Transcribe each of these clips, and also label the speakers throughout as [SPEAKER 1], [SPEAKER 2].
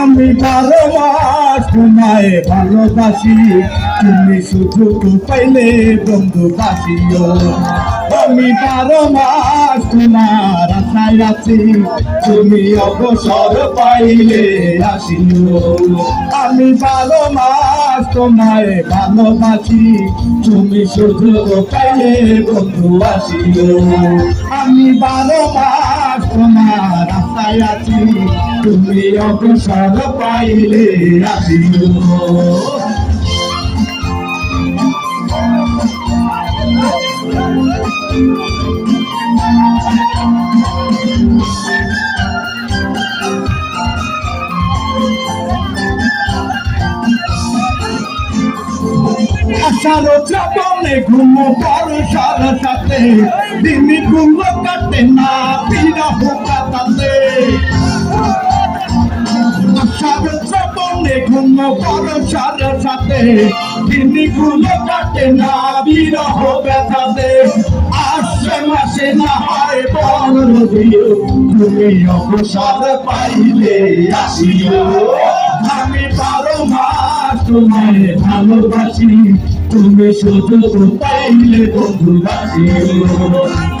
[SPEAKER 1] আমি বারো মাস তোমায় ভালোবাসি। তুমি শুধু পাইলে বন্ধু বাসিও আমি বারো মাস আশায় আছি? তুমি অবসর পাইলে আসিও আমি বারো মাস তোমায় ভালোবাসি। তুমি শুধু পাইলে বন্ধু আসিও আমি বারো মাস তোমার আশায় আছি। তুমি অবসর পাইলে আসিও আশার চাপনে ঘুমো বর্ষার সাথে। দিনই ঘুমো কাটে না পিনা হোকা তাতে আশার চাপনে ঘুমো বর্ষার সাথে। দিনই ঘুমো কাটে না বিরহ ব্যথাতে আসে মাসে না হয় বড় দিও তুমি অবসর পাইলে আসিও। আমি বারো মাস তোমায় ভালোবাসি তুমি শুধু পাইলে বন্ধু বাসিও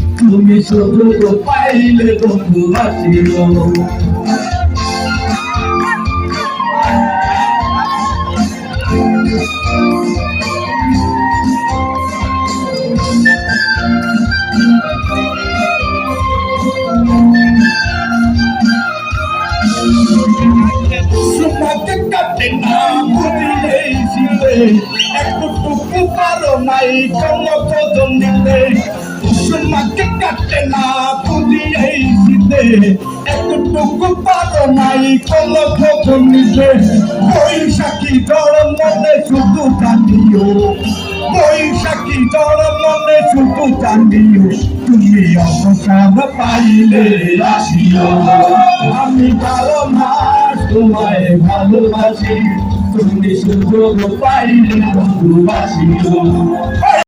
[SPEAKER 1] তুমি শুধু পাইলে বন্ধু আসিও তোমাকে কাটে না বুঝিলে পারো নাই কমত জন্মিতে তোমাকে কাটে না বুঝিলে ছিলে একটুকু পারো নাই কমত জন্মিতে বৈশাখী জড় মনে শুধু কাটিও বৈশাখী জড় মনে শুধু কান্দিও। তুমি অবসান পাইলে আসিও আমি ভালো মাস তোমায় ভালোবাসি তুমি শুধু পাইলে বন্ধু বাসিও